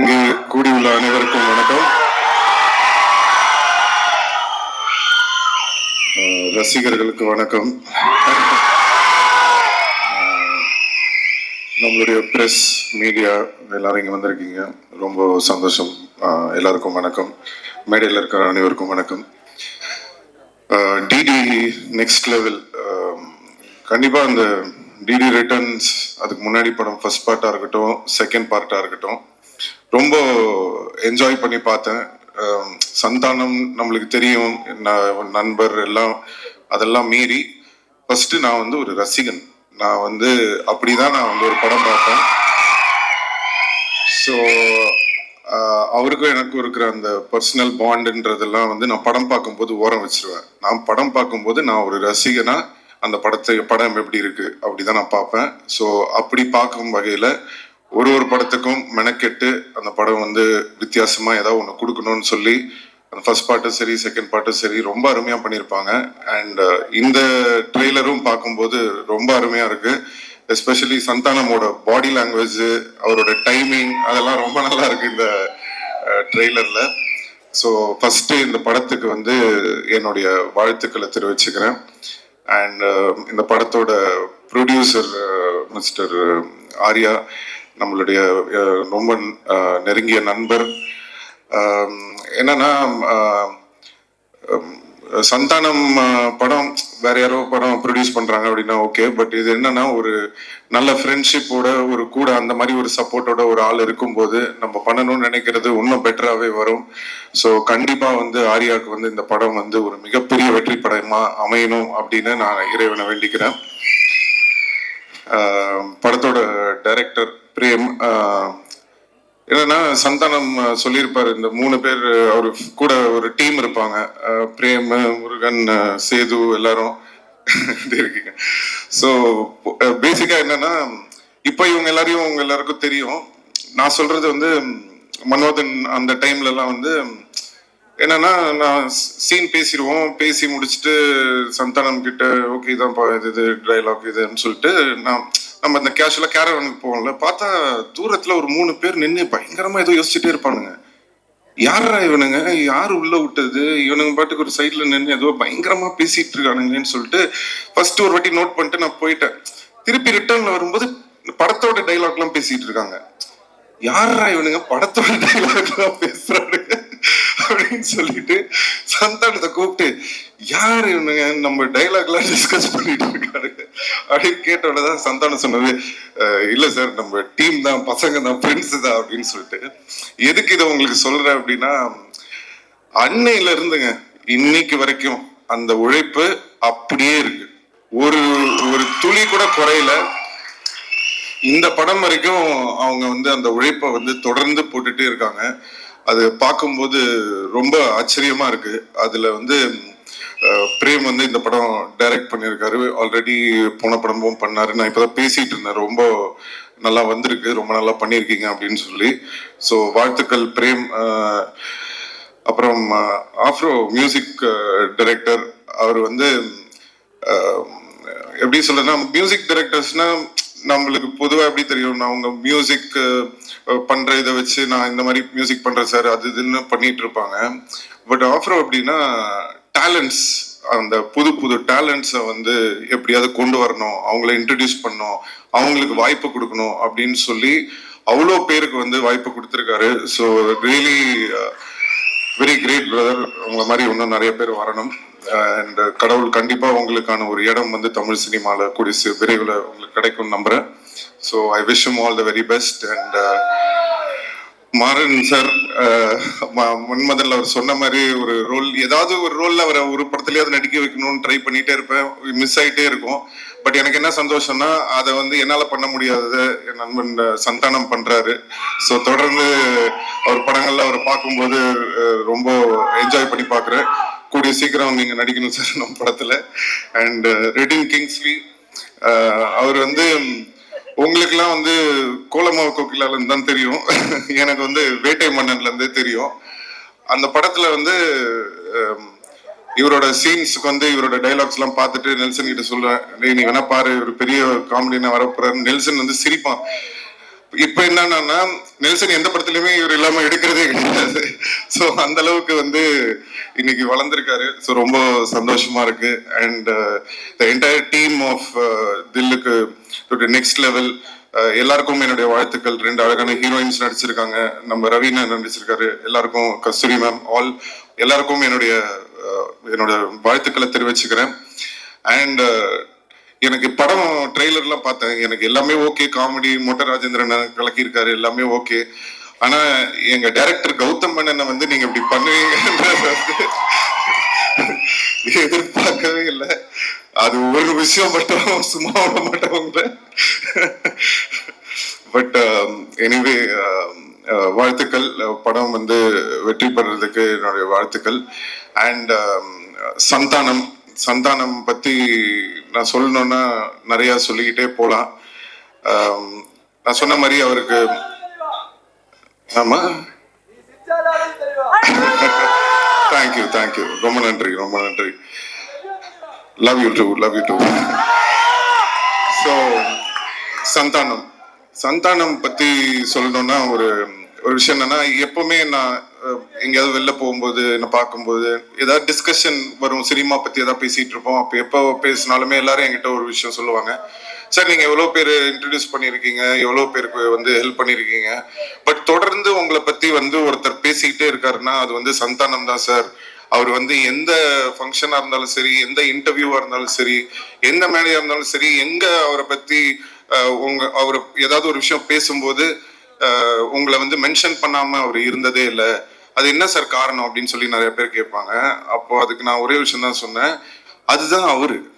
இங்கே கூடியுள்ள அனைவருக்கும் வணக்கம். ரசிகர்களுக்கு வணக்கம். நம்மளுடைய ப்ரெஸ் மீடியா எல்லாரும் இங்கே வந்திருக்கீங்க. ரொம்ப சந்தோஷம். எல்லாருக்கும் வணக்கம். மேடையில் இருக்கிற அனைவருக்கும் வணக்கம். டிடி நெக்ஸ்ட் லெவல் கண்டிப்பாக அந்த டிடி ரிட்டர்ன்ஸ் அதுக்கு முன்னாடி படம் ஃபர்ஸ்ட் பார்ட்டாக இருக்கட்டும் செகண்ட் பார்ட்டாக இருக்கட்டும் ரொம்ப என்ஜாய் பண்ணி பார்த்தேன். சந்தானம் நம்மளுக்கு தெரியும். நண்பர் எல்லாம் அதெல்லாம் மீறி ஃபர்ஸ்ட் நான் வந்து ஒரு ரசிகன். நான் வந்து அப்படிதான் நான் வந்து ஒரு படம் பார்த்தேன். ஸோ அவருக்கும் எனக்கும் இருக்கிற அந்த பர்சனல் பாண்டுன்றதெல்லாம் வந்து நான் படம் பார்க்கும்போது ஓரம் வச்சிருவேன். நான் படம் பார்க்கும்போது நான் ஒரு ரசிகனாக அந்த படத்தை படம் எப்படி இருக்கு அப்படிதான் நான் பார்ப்பேன். ஸோ அப்படி பார்க்கும் வகையில் ஒரு ஒரு படத்துக்கும் மெனக்கெட்டு அந்த படம் வந்து வித்தியாசமா ஏதாவது ஒன்று கொடுக்கணும்னு சொல்லி அந்த ஃபர்ஸ்ட் பார்ட்டும் சரி செகண்ட் பார்ட்டும் சரி ரொம்ப அருமையா பண்ணியிருப்பாங்க. அண்ட் uh, இந்த ட்ரெய்லரும் பார்க்கும்போது ரொம்ப அருமையா இருக்கு. எஸ்பெஷலி சந்தானமோட பாடி லாங்குவேஜ் அவரோட டைமிங் அதெல்லாம் ரொம்ப நல்லா இருக்கு இந்த ட்ரெய்லர்ல ஸோ ஃபர்ஸ்ட் இந்த படத்துக்கு வந்து என்னுடைய வாழ்த்துக்களை தெரிவிச்சுக்கிறேன். அண்ட் uh, இந்த படத்தோட ப்ரொடியூசர் மிஸ்டர் uh, ஆர்யா நம்மளுடைய ரொம்ப நெருங்கிய நண்பர். என்னன்னா சந்தானம் படம் வேற யாரோ படம் ப்ரொடியூஸ் பண்றாங்க அப்படின்னா ஓகே பட் இது என்னன்னா ஒரு நல்ல ஃப்ரெண்ட்ஷிப்போட ஒரு கூட அந்த மாதிரி ஒரு சப்போர்ட்டோட ஒரு ஆள் இருக்கும்போது நம்ம பண்ணணும்னு நினைக்கிறது இன்னும் பெட்டராகவே வரும். ஸோ கண்டிப்பாக வந்து ஆர்யாவுக்கு வந்து இந்த படம் வந்து ஒரு மிகப்பெரிய வெற்றி படமா அமையணும் அப்படின்னு நான் இறைவனை வேண்டிக்கிறேன். படத்தோட டைரக்டர் பிரேம் என்னன்னா சந்தானம் சொல்லியிருப்பாரு. இந்த மூணு பேர் அவர் கூட ஒரு டீம் இருப்பாங்க. பிரேம் முருகன் சேது எல்லாரும் இருக்கீங்க. ஸோ பேசிக்கா என்னன்னா இப்போ இவங்க எல்லாரையும் உங்க எல்லாருக்கும் தெரியும். நான் சொல்றது வந்து மனோதன் அந்த டைம்ல எல்லாம் வந்து என்னன்னா நான் சீன் பேசிடுவோம். பேசி முடிச்சுட்டு சந்தானம் கிட்ட ஓகே தான் இது இது டைலாக் இதுன்னு சொல்லிட்டு நான் நம்ம இந்த கேஷுவலா கேரவனுக்கு போகல பார்த்தா தூரத்துல ஒரு மூணு பேர் நின்று பயங்கரமா ஏதோ யோசிச்சுட்டே இருப்பானுங்க. யாரா இவனுங்க? யார் உள்ள விட்டது? இவனுங்க பாட்டுக்கு ஒரு சைட்ல நின்று ஏதோ பயங்கரமா பேசிட்டு இருக்கானுங்களேன்னு சொல்லிட்டு ஃபர்ஸ்ட் ஒரு வாட்டி நோட் பண்ணிட்டு நான் போயிட்டேன். திருப்பி ரிட்டர்ன்ல வரும்போது படத்தோட டைலாக் எல்லாம் பேசிட்டு இருக்காங்க. யாரா இவனுங்க? படத்தோட டைலாக் எல்லாம் பேசுறானுங்க. அப்படின்னு சொல்லிட்டு சந்தானத்தை கூப்பிட்டு யார் இவனுங்க? நம்ம டைலாக்லாம் டிஸ்கஸ் பண்ணிட்டு இருக்காருங்க அப்படின்னு கேட்ட உடனே தான் சந்தானம் சொன்னது இல்லை இல்ல சார் நம்ம டீம் தான் பசங்க தான் ஃப்ரெண்ட்ஸ் தான் அப்படின்னு சொல்லிட்டு. எதுக்கு இதை உங்களுக்கு சொல்றேன் அப்படின்னா அன்னையில இருந்துங்க இன்னைக்கு வரைக்கும் அந்த உழைப்பு அப்படியே இருக்கு. ஒரு ஒரு துளி கூட குறையல. இந்த படம் வரைக்கும் அவங்க வந்து அந்த உழைப்பை வந்து தொடர்ந்து போட்டுட்டே இருக்காங்க. அது பார்க்கும்போது ரொம்ப ஆச்சரியமா இருக்கு. அதுல வந்து பிரேம் வந்து இந்த படம் டைரக்ட் பண்ணியிருக்காரு. ஆல்ரெடி போன படமும் பண்ணாரு. நான் இப்பதான் பேசிட்டு இருந்தேன். ரொம்ப நல்லா வந்திருக்கு. ரொம்ப நல்லா பண்ணியிருக்கீங்க அப்படின்னு சொல்லி. ஸோ வாழ்த்துக்கள் பிரேம். அப்புறம் ஆஃப்ரோ மியூசிக் டைரக்டர் அவர் வந்து எப்படி சொல்றதுன்னா மியூசிக் டைரக்டர்ஸ்னா நம்மளுக்கு பொதுவா எப்படி தெரியும் நான் உங்க மியூசிக் பண்ற இதை வச்சு நான் இந்த மாதிரி மியூசிக் பண்றேன் சார் அது இதுன்னு பண்ணிட்டு இருப்பாங்க. பட் ஆஃப்ரோ அப்படின்னா டேலண்ட்ஸ் அந்த புது புது டேலண்ட்ஸை வந்து எப்படியாவது கொண்டு வரணும் அவங்கள இன்ட்ரடியூஸ் பண்ணணும் அவங்களுக்கு வாய்ப்பு கொடுக்கணும் அப்படின்னு சொல்லி அவ்வளோ பேருக்கு வந்து வாய்ப்பு கொடுத்துருக்காரு. So really very great brother உங்களை மாதிரி இன்னும் நிறைய பேர் வரணும். அண்ட் கடவுள் கண்டிப்பாக உங்களுக்கான ஒரு இடம் வந்து தமிழ் சினிமாவில் கூடிய விரைவில் உங்களுக்கு கிடைக்கும் நம்புகிறேன் so I wish all the very best and Maran sir முன்மதல்ல அவர் சொன்ன மாதிரி ஒரு ரோல் ஏதாவது ஒரு ரோல்ல அவரை ஒரு படத்துலயாவது நடிக்க வைக்கணும்னு ட்ரை பண்ணிட்டே இருப்பேன். மிஸ் ஆயிட்டே இருக்கும். பட் எனக்கு என்ன சந்தோஷம்னா அதை வந்து என்னால பண்ண முடியாததை என் நண்பன் சந்தானம் பண்றாரு. ஸோ தொடர்ந்து அவர் படங்கள்ல அவரை பார்க்கும்போது ரொம்ப என்ஜாய் பண்ணி பார்க்குறேன். கூடிய சீக்கிரம் நீங்க நடிக்கணும் சார் நம்ம படத்துல. அண்ட் ரெடின் கிங்ஸ்லி அவர் வந்து உங்களுக்கெல்லாம் வந்து கோலமாவு கோகிலால தான் தெரியும். எனக்கு வந்து வேட்டை மன்னன்ல இருந்தே தெரியும். அந்த படத்துல வந்து um, இவரோட சீன்ஸுக்கு வந்து இவரோட டைலாக்ஸ் எல்லாம் பார்த்துட்டு நெல்சன் கிட்ட சொல்கிறேன் நீ வேணா பாரு இவர் பெரிய காமெடினா வரப்போறாரு. நெல்சன் வந்து சிரிப்பான். இப்ப என்னன்னா நெல்சன் எந்த படத்துலயுமே இவர் இல்லாம எடுக்கிறதே கிடையாது. ஸோ அந்த அளவுக்கு வந்து இன்னைக்கு வளர்ந்துருக்காரு. ஸோ ரொம்ப சந்தோஷமா இருக்கு. And the entire team of Dhilluku next level uh, எல்லாருக்கும் என்னுடைய வாழ்த்துக்கள். ரெண்டு அழகான ஹீரோயின்ஸ் நடிச்சிருக்காங்க. நம்ம ரவீனா நடிச்சிருக்காரு. எல்லாருக்கும் கஸ்தூரி மேம் ஆல் எல்லாருக்கும் என்னுடைய uh, என்னோட வாழ்த்துக்களை தெரிவிச்சுக்கிறேன். அண்ட் எனக்கு படம் ட்ரெய்லர்லாம் பார்த்தேன். எனக்கு எல்லாமே ஓகே காமெடி மொட்டை ராஜேந்திரன் கலக்கியிருக்காரு எல்லாமே ஓகே ஆனா எங்க டைரக்டர் கௌதம் மேனனை வந்து நீங்க இப்படி பண்ணுவீங்க எதிர்பார்க்கவே இல்லை. அது ஒரு விஷயம் மட்டும் சும்மா விட மாட்டவங்க பட் எனிவே வாழ்த்துக்கள். படம் வந்து வெற்றி பெறதுக்கு என்னுடைய வாழ்த்துக்கள். And um, Santhanam. சந்தானம் பத்தி நான் சொல்லணும்னா நிறைய சொல்லிக்கிட்டே போலாம். நான் சொன்ன மாதிரி அவருக்கு ஆமா. தேங்க்யூ தேங்க்யூ ரொம்ப நன்றி ரொம்ப நன்றி. Love you too love you too so Santhanam. Santhanam பத்தி சொல்லணும்னா ஒரு ஒரு விஷயம் என்னன்னா எப்பவுமே நான் எங்கேயாவது வெளில போகும்போது என்ன பார்க்கும்போது ஏதாவது டிஸ்கஷன் வரும் சினிமா பத்தி ஏதாவது பேசிட்டு இருப்போம். அப்போ எப்போ பேசினாலுமே எல்லாரும் என்கிட்ட ஒரு விஷயம் சொல்லுவாங்க. சார் நீங்க எவ்வளோ பேர் இன்ட்ரடியூஸ் பண்ணியிருக்கீங்க? எவ்வளோ பேருக்கு வந்து ஹெல்ப் பண்ணியிருக்கீங்க? பட் தொடர்ந்து உங்களை பத்தி வந்து ஒருத்தர் பேசிக்கிட்டே இருக்காருன்னா அது வந்து சந்தானம் தான் சார். அவர் வந்து எந்த ஃபங்க்ஷனாக இருந்தாலும் சரி எந்த இன்டர்வியூவாக இருந்தாலும் சரி எந்த மேடையாக இருந்தாலும் சரி எங்க அவரை பத்தி உங்க அவர் ஏதாவது ஒரு விஷயம் பேசும்போது உங்களை வந்து மென்ஷன் பண்ணாம அவர் இருந்ததே இல்லை. அது என்ன சார் காரணம் அப்படின்னு சொல்லி நிறைய பேர் கேட்பாங்க. அப்போ அதுக்கு நான் ஒரே விஷயம் தான் சொன்னேன். அதுதான் அவரு.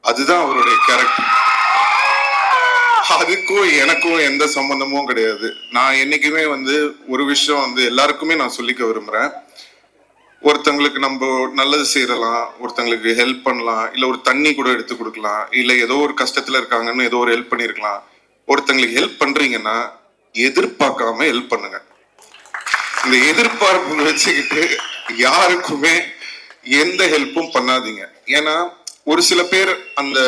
அதுதான் அவருடைய கேரக்டர் அதுக்கும் எனக்கும் எந்த சம்பந்தமும் கிடையாது. நான் என்னைக்குமே வந்து ஒரு விஷயம் வந்து எல்லாருக்குமே நான் சொல்லிக்க விரும்புறேன். ஒருத்தங்களுக்கு நம்ம நல்லது செய்யலாம் ஒருத்தங்களுக்கு ஹெல்ப் பண்ணலாம் இல்ல ஒரு தண்ணி கூட எடுத்து கொடுக்கலாம் இல்ல ஏதோ ஒரு கஷ்டத்துல இருக்காங்கன்னு ஏதோ ஒரு ஹெல்ப் பண்ணிருக்கலாம். ஒருத்தங்களுக்கு ஹெல்ப் பண்றீங்கன்னா எதிர்பார்க்காம ஹெல்ப் பண்ணுங்க. இந்த எதிர்பார்ப்பு வச்சுக்கிட்டு யாருக்குமே எந்த ஹெல்ப்பும் பண்ணாதீங்க. ஏன்னா ஒரு சில பேர் அந்த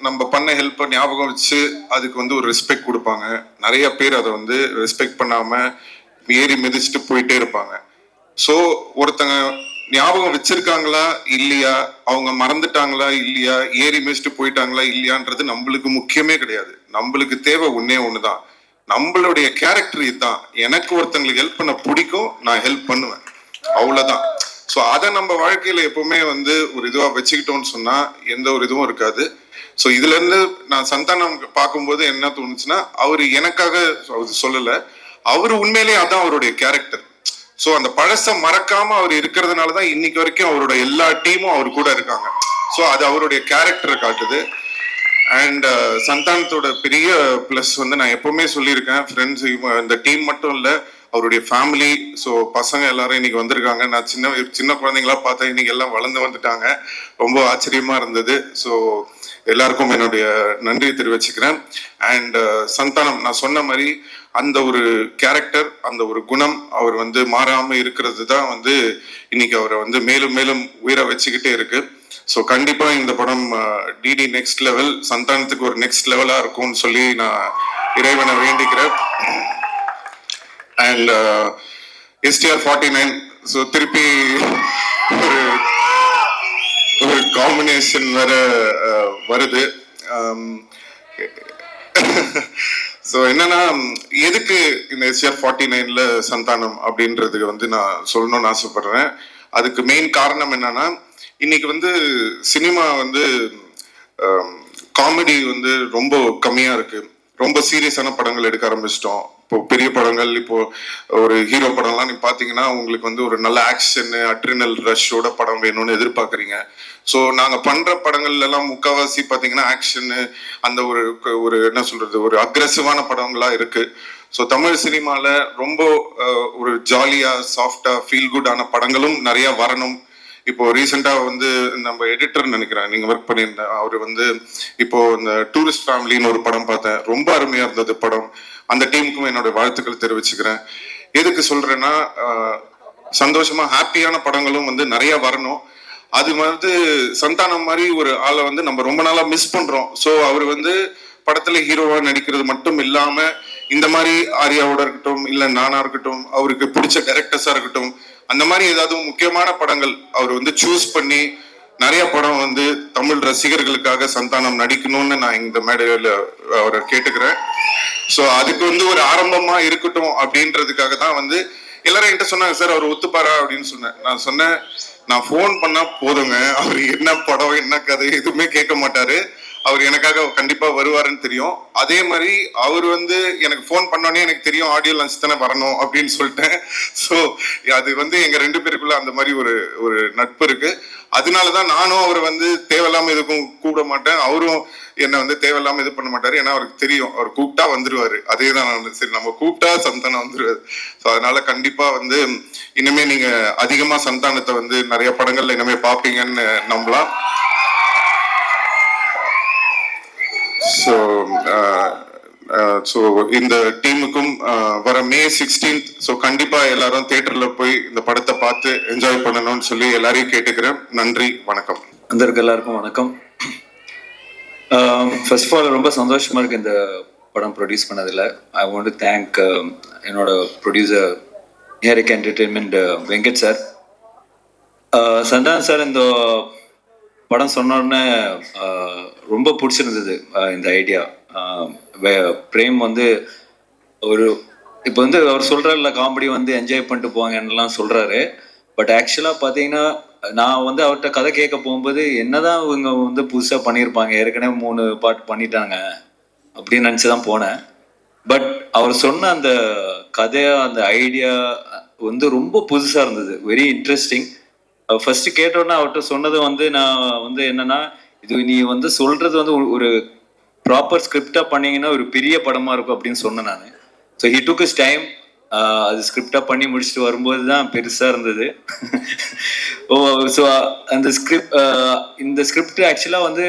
நம்ம பண்ண ஹெல்ப்பை ஞாபகம் வச்சு அதுக்கு வந்து ஒரு ரெஸ்பெக்ட் கொடுப்பாங்க. நிறைய பேர் அதை வந்து ரெஸ்பெக்ட் பண்ணாம ஏறி மிதிச்சுட்டு போயிட்டே இருப்பாங்க. ஸோ ஒருத்தங்க ஞாபகம் வச்சிருக்காங்களா? இல்லையா? அவங்க மறந்துட்டாங்களா? இல்லையா? ஏறி மிதிச்சுட்டு போயிட்டாங்களா? இல்லையான்றது நம்மளுக்கு முக்கியமே கிடையாது. நம்மளுக்கு தேவை ஒன்னே ஒண்ணுதான். நம்மளுடைய கேரக்டர் இதுதான். எனக்கு ஒருத்தங்களுக்கு ஹெல்ப் பண்ண பிடிக்கும் நான் ஹெல்ப் பண்ணுவேன். அவ்வளவுதான். ஸோ அதை நம்ம வாழ்க்கையில எப்பவுமே வந்து ஒரு இதுவா வச்சுக்கிட்டோம்னு சொன்னா எந்த ஒரு இதுவும் இருக்காது. ஸோ இதுல இருந்து நான் சந்தானம் பார்க்கும்போது என்ன தோணுச்சுன்னா அவர் எனக்காக அவர் சொல்லல அவர் உண்மையிலேயே அதான் அவருடைய கேரக்டர் ஸோ அந்த பழசை மறக்காம அவர் இருக்கிறதுனால தான் இன்னைக்கு வரைக்கும் அவரோட எல்லா டீமும் அவர் கூட இருக்காங்க. ஸோ அது அவருடைய கேரக்டரை காட்டுது. அண்ட் uh, சந்தானத்தோட பெரிய ப்ளஸ் வந்து நான் எப்பவுமே சொல்லியிருக்கேன். ஃப்ரெண்ட்ஸ் இந்த டீம் மட்டும் இல்லை அவருடைய ஃபேமிலி ஸோ பசங்க எல்லாரும் இன்னைக்கு வந்திருக்காங்க. நான் சின்ன சின்ன குழந்தைங்களா பார்த்தா இன்னைக்கு எல்லாம் வளர்ந்து வந்துட்டாங்க. ரொம்ப ஆச்சரியமா இருந்தது. ஸோ எல்லாருக்கும் என்னுடைய நன்றி தெரிவிச்சுக்கிறேன். அண்ட் uh, சந்தானம் நான் சொன்ன மாதிரி அந்த ஒரு கேரக்டர் அந்த ஒரு குணம் அவர் வந்து மாறாம இருக்கிறது தான் வந்து இன்னைக்கு அவரை வந்து மேலும் மேலும் உயிரை வச்சுக்கிட்டே இருக்கு. ஸோ கண்டிப்பா இந்த படம் டிடி நெக்ஸ்ட் லெவல் சந்தானத்துக்கு ஒரு நெக்ஸ்ட் லெவலா இருக்கும்னு சொல்லி நான் இறைவனை வேண்டிக்கிறேன். And STR forty nine so திருப்பி ஒரு ஒரு காம்பினேஷன் வேற வருது. ஸோ என்னன்னா எதுக்கு இந்த எஸ்ஆர் ஃபார்ட்டி நைன்ல சந்தானம் அப்படின்றதுக்கு வந்து நான் சொல்லணும்னு ஆசைப்படுறேன். அதுக்கு மெயின் காரணம் என்னன்னா இன்னைக்கு வந்து சினிமா வந்து காமெடி வந்து ரொம்ப கம்மியா இருக்கு. ரொம்ப சீரியஸான படங்கள் எடுக்க ஆரம்பிச்சிட்டோம். இப்போ பெரிய படங்கள் இப்போ ஒரு ஹீரோ படம்லாம் நீ பாத்தீங்கன்னா உங்களுக்கு வந்து ஒரு நல்ல ஆக்ஷன் அட்ரினல் ரஷ்ஷோட படம் வேணும்னு எதிர்பார்க்குறீங்க. ஸோ நாங்க பண்ற படங்கள்ல எல்லாம் முக்காவாசி பாத்தீங்கன்னா ஆக்ஷனு அந்த ஒரு ஒரு என்ன சொல்றது ஒரு அக்ரெசிவான படங்களா இருக்கு. ஸோ தமிழ் சினிமால ரொம்ப ஒரு ஜாலியா சாஃப்டா ஃபீல் குட்டான படங்களும் நிறைய வரணும். இப்போ ரீசெண்டா வந்து நம்ம எடிட்டர் நினைக்கிறேன். நீங்க ஒர்க் பண்ணியிருந்த அவர் வந்து இப்போ இந்த டூரிஸ்ட் ஃபேமிலின்னு ஒரு படம் பார்த்தேன். ரொம்ப அருமையா இருந்தது படம். அந்த டீமுக்கும் என்னோட வாழ்த்துக்கள் தெரிவிச்சுக்கிறேன். எதுக்கு சொல்றேன்னா சந்தோஷமா ஹாப்பியான படங்களும் வந்து நிறைய வரணும். அது வந்து சந்தானம் மாதிரி ஒரு ஆளை வந்து நம்ம ரொம்ப நாளா மிஸ் பண்றோம். ஸோ அவர் வந்து படத்துல ஹீரோவா நடிக்கிறது மட்டும் இல்லாம இந்த மாதிரி ஆர்யாவோட இருக்கட்டும் இல்ல நானா இருக்கட்டும் அவருக்கு பிடிச்ச டேரக்டர்ஸா இருக்கட்டும் அந்த மாதிரி ஏதாவது முக்கியமான படங்கள் அவர் வந்து சூஸ் பண்ணி நிறைய படம் வந்து தமிழ் ரசிகர்களுக்காக சந்தானம் நடிக்கணும்னு நான் இந்த மேடையில அவரை கேட்டுக்கிறேன். ஸோ அதுக்கு வந்து ஒரு ஆரம்பமா இருக்கட்டும் அப்படின்றதுக்காக தான் வந்து எல்லாரும் என்கிட்ட சொன்னாங்க சார் அவர் ஒத்துப்பாரா? அப்படின்னு சொன்னேன். நான் சொன்னேன் நான் ஃபோன் பண்ணா போதுங்க. அவர் என்ன படம் என்ன கதை எதுவுமே கேட்க மாட்டாரு. அவர் எனக்காக கண்டிப்பா வருவாருன்னு தெரியும். அதே மாதிரி அவர் வந்து எனக்கு ஃபோன் பண்ணோன்னே எனக்கு தெரியும் ஆடியோ லஞ்ச் தானே வரணும் அப்படின்னு சொல்லிட்டேன். ஸோ அது வந்து எங்க ரெண்டு பேருக்குள்ள அந்த மாதிரி ஒரு ஒரு நட்பு இருக்கு. அதனாலதான் நானும் அவர் வந்து தேவையில்லாம எதுக்கும் கூப்பிட மாட்டேன். அவரும் என்னை வந்து தேவையில்லாம இது பண்ண மாட்டாரு. ஏன்னா அவருக்கு தெரியும். அவர் கூப்பிட்டா வந்துருவாரு. அதே தான் சரி நம்ம கூப்பிட்டா சந்தானம் வந்துருவாரு. ஸோ அதனால கண்டிப்பா வந்து இனிமே நீங்க அதிகமா சந்தானத்தை வந்து நிறைய படங்கள்ல இனிமே பாப்பீங்கன்னு நம்பலாம். ஸோ ஸோ இந்த டீமுக்கும் வர மே சிக்ஸ்டீன்த் ஸோ கண்டிப்பா எல்லாரும் தியேட்டர்ல போய் இந்த படத்தை பார்த்து என்ஜாய் பண்ணணும்னு சொல்லி எல்லாரையும் கேட்டுக்கிறேன். நன்றி வணக்கம். வந்திருக்க எல்லாருக்கும் வணக்கம். ஃபர்ஸ்ட் ஆஃப் ஆல் ரொம்ப சந்தோஷமா இருக்கு இந்த படம் ப்ரொடியூஸ் பண்ணதில். ஐ வாண்ட் டு தேங்க் என்னோட producer Eric entertainment Venkat sir. Uh, Santhan sir இந்த படம் சொன்னோடனே ரொம்ப பிடிச்சிருந்தது இந்த ஐடியா பிரேம் வந்து ஒரு இப்போ வந்து அவர் சொல்கிறாருல காமெடி வந்து என்ஜாய் பண்ணிட்டு போவாங்கன்னெலாம் சொல்கிறாரு பட் ஆக்சுவலாக பார்த்தீங்கன்னா நான் வந்து அவர்கிட்ட கதை கேட்க போகும்போது என்னதான் இவங்க வந்து புதுசாக பண்ணியிருப்பாங்க ஏற்கனவே மூணு பாட்டு பண்ணிட்டாங்க அப்படின்னு நினச்சி தான் போனேன். பட் அவர் சொன்ன அந்த கதையாக அந்த ஐடியா வந்து ரொம்ப புதுசாக இருந்தது வெரி இன்ட்ரெஸ்டிங் ஃபர்ஸ்ட் கேட்டோன்னா அவர்கிட்ட சொன்னது வந்து நான் வந்து என்னன்னா இது நீ வந்து சொல்றது வந்து ஒரு- ப்ராப்பர் ஸ்கிரிப்டா பண்ணீங்கன்னா ஒரு பெரிய படமா இருக்கும் அப்படின்னு சொன்னேன் நான். So he took his time அது ஸ்கிரிப்டா பண்ணி முடிச்சுட்டு வரும்போது தான் பெருசா இருந்தது. ஓ ஸோ அந்த ஸ்கிரிப்ட் இந்த ஸ்கிரிப்ட் ஆக்சுவலாக வந்து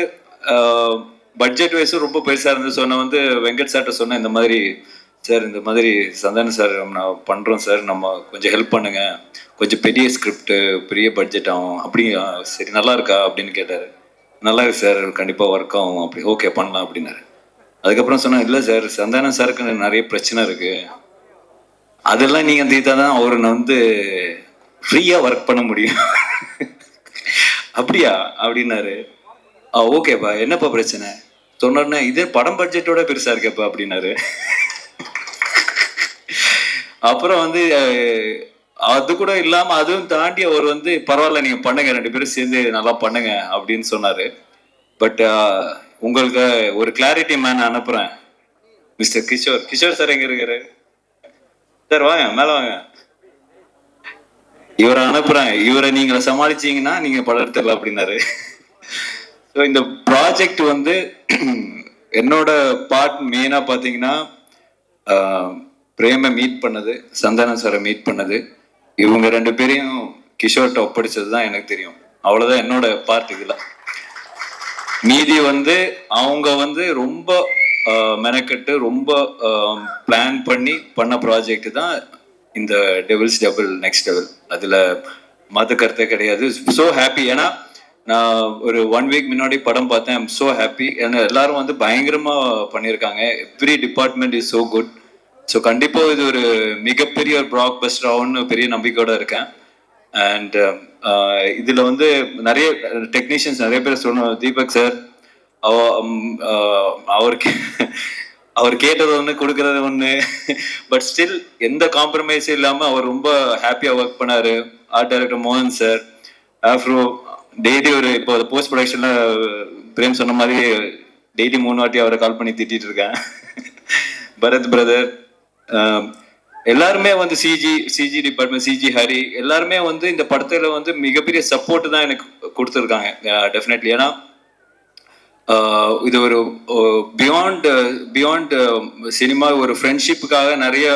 பட்ஜெட் வைஸும் ரொம்ப பெருசாக இருந்தது. ஸோ நான் வந்து வெங்கட் சார்ட்ட சொன்னேன் இந்த மாதிரி சார் இந்த மாதிரி சந்தான சார் நான் பண்ணுறோம் சார். நம்ம கொஞ்சம் ஹெல்ப் பண்ணுங்கள் கொஞ்சம் பெரிய ஸ்கிரிப்ட் பெரிய பட்ஜெட் ஆகும். அப்படி சரி நல்லா இருக்கா? அப்படின்னு கேட்டார். நல்லா இருக்கு சார். கண்டிப்பாக ஒர்க் ஆகும். அப்படி ஓகே பண்ணலாம் அப்படின்னாரு. அதுக்கப்புறம் சொன்னால் இல்லை சார் சந்தானம் சாருக்கு நிறைய பிரச்சனை இருக்குது அதெல்லாம் நீங்கள் தீர்த்தா தான் அவர் வந்து ஃப்ரீயாக ஒர்க் பண்ண முடியும். அப்படியா? அப்படின்னாரு. ஆ ஓகேப்பா என்னப்பா பிரச்சனை? சொன்னோடனே இதே படம் பட்ஜெட்டோட பெருசாக இருக்கேப்பா. அப்படின்னாரு. அப்புறம் வந்து அது கூட இல்லாம அதுவும் தாண்டி அவர் வந்து பரவாயில்ல நீங்க பண்ணுங்க ரெண்டு பேரும் சேர்ந்து நல்லா பண்ணுங்க அப்படின்னு சொன்னாரு. பட் உங்களுக்கு ஒரு கிளாரிட்டி மேன் அனுப்புறேன். மிஸ்டர் கிஷோர். கிஷோர் சார் எங்க இருக்காரு? சார் வாங்க மேல வாங்க. இவரை அனுப்புறேன். இவரை நீங்க சமாளிச்சீங்கன்னா நீங்க படம் எடுத்துக்கலாம் அப்படின்னாரு. ஸோ இந்த ப்ராஜெக்ட் வந்து என்னோட பார்ட் மெயினா பாத்தீங்கன்னா பிரேமை மீட் பண்ணது சந்தான சாரை மீட் பண்ணது. இவங்க ரெண்டு பேரையும் கிஷோர்ட்ட ஒப்படைச்சது தான் எனக்கு தெரியும். அவ்வளோதான் என்னோட பார்ட் இதில். மீதி வந்து அவங்க வந்து ரொம்ப மெனக்கட்டு மெனக்கெட்டு ரொம்ப பிளான் பண்ணி பண்ண ப்ராஜெக்ட் தான் இந்த டெவில்ஸ் டபுள் நெக்ஸ்ட் டெபிள் அதில் மத கருத்தே கிடையாது. ஸோ ஹாப்பி ஏன்னா நான் ஒரு ஒன் வீக் முன்னாடி படம் பார்த்தேன். ஐம் ஸோ ஹாப்பி ஏன்னா எல்லாரும் வந்து பயங்கரமாக பண்ணியிருக்காங்க. Every department is so good so கண்டிப்பாக இது ஒரு மிகப்பெரிய ஒரு ப்ராக் பஸ்டர் ஆகும்னு பெரிய நம்பிக்கையோட இருக்கேன். அண்ட் um, uh, இதில் வந்து நிறைய டெக்னீஷியன்ஸ் நிறைய பேர் சொன்ன தீபக் சார் uh, அவருக்கு அவர் கேட்டது ஒன்று கொடுக்கறது ஒன்று பட் ஸ்டில் எந்த காம்ப்ரமைஸும் இல்லாமல் அவர் ரொம்ப ஹாப்பியாக ஒர்க் பண்ணார். ஆர்ட் டைரக்டர் மோகன் சார் ஆஃப்ரோ டெய்லி ஒரு இப்போ போஸ்ட் ப்ரொடக்ஷனில் பிரேம் சொன்ன மாதிரி டெய்லி மூணு வாட்டி அவரை கால் பண்ணி திட்டிகிட்டு இருக்கேன். பரத் பிரதர் எல்லாருமே வந்து CG CG department CG Hari எல்லாருமே வந்து இந்த படத்துல வந்து மிகப்பெரிய சப்போர்ட் தான் எனக்கு கொடுத்துருக்காங்க. டெஃபினெட்லி ஏன்னா இது ஒரு பியாண்ட் பியாண்ட் சினிமா ஒரு ஃப்ரெண்ட்ஷிப்புக்காக நிறைய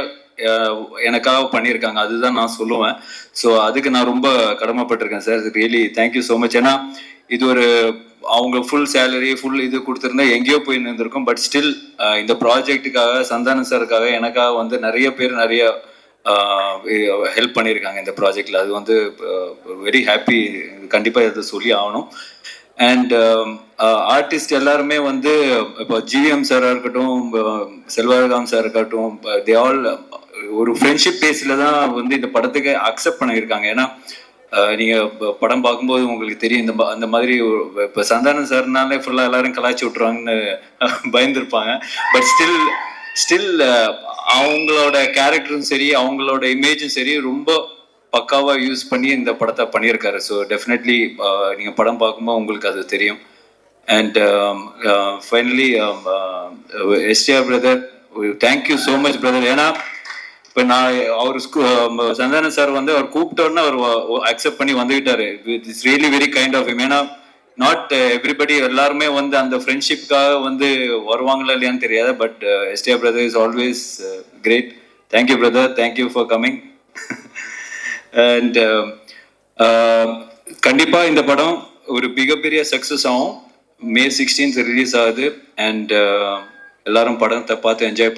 எனக்காக பண்ணியிருக்காங்க. அதுதான் நான் சொல்லுவேன். ஸோ அதுக்கு நான் ரொம்ப கடமைப்பட்டிருக்கேன் sir really thank you so much ஏன்னா இது ஒரு அவங்க ஃபுல் சேலரி ஃபுல் இது கொடுத்துருந்தா எங்கேயோ போய் இருந்திருக்கும் பட் ஸ்டில் இந்த ப்ராஜெக்ட்டுக்காக சந்தானம் சாருக்காக எனக்காக வந்து நிறைய பேர் நிறைய ஹெல்ப் பண்ணியிருக்காங்க இந்த ப்ராஜெக்டில் அது வந்து வெரி ஹாப்பி கண்டிப்பாக இதை சொல்லி ஆகணும். அண்ட் ஆர்டிஸ்ட் எல்லாருமே வந்து இப்போ ஜிவிஎம் சாராக இருக்கட்டும் அஹ் சார் இருக்கட்டும் தே ஆல் ஒரு ஃப்ரெண்ட்ஷிப் பேஸில் தான் வந்து இந்த படத்துக்கு அக்செப்ட் பண்ணியிருக்காங்க. ஏன்னா நீங்கள் படம் பார்க்கும்போது உங்களுக்கு தெரியும் இந்த அந்த மாதிரி இப்போ சந்தானம் சார்னாலே ஃபுல்லாக எல்லாரும் கலாய்ச்சி விட்டுருவாங்கன்னு பயந்துருப்பாங்க. பட் ஸ்டில் ஸ்டில் அவங்களோட கேரக்டரும் சரி அவங்களோட இமேஜும் சரி ரொம்ப பக்காவாக யூஸ் பண்ணி இந்த படத்தை பண்ணியிருக்காரு. ஸோ டெஃபினெட்லி நீங்கள் படம் பார்க்கும்போது உங்களுக்கு அது தெரியும். And finally STR brother thank you so much brother ஏன்னா இப்போ நான் அவர் சந்தானம் சார் வந்து அவர் கூப்பிட்டோன்னு அவர் அக்செப்ட் பண்ணி வந்துகிட்டாரு. It's really very kind of ஏன்னா நாட் எவ்ரிபடி எல்லாருமே வந்து அந்த ஃப்ரெண்ட்ஷிப்காக வந்து வருவாங்களா இல்லையான்னு தெரியாது. But STR brother is always great thank you brother thank you for coming and கண்டிப்பா இந்த படம் ஒரு மிகப்பெரிய சக்சஸ் ஆகும். மே சிக்ஸ்டீன்த் ரிலீஸ் ஆகுது. அண்ட் எல்லாரும் படத்தை பார்த்து என்ஜாய்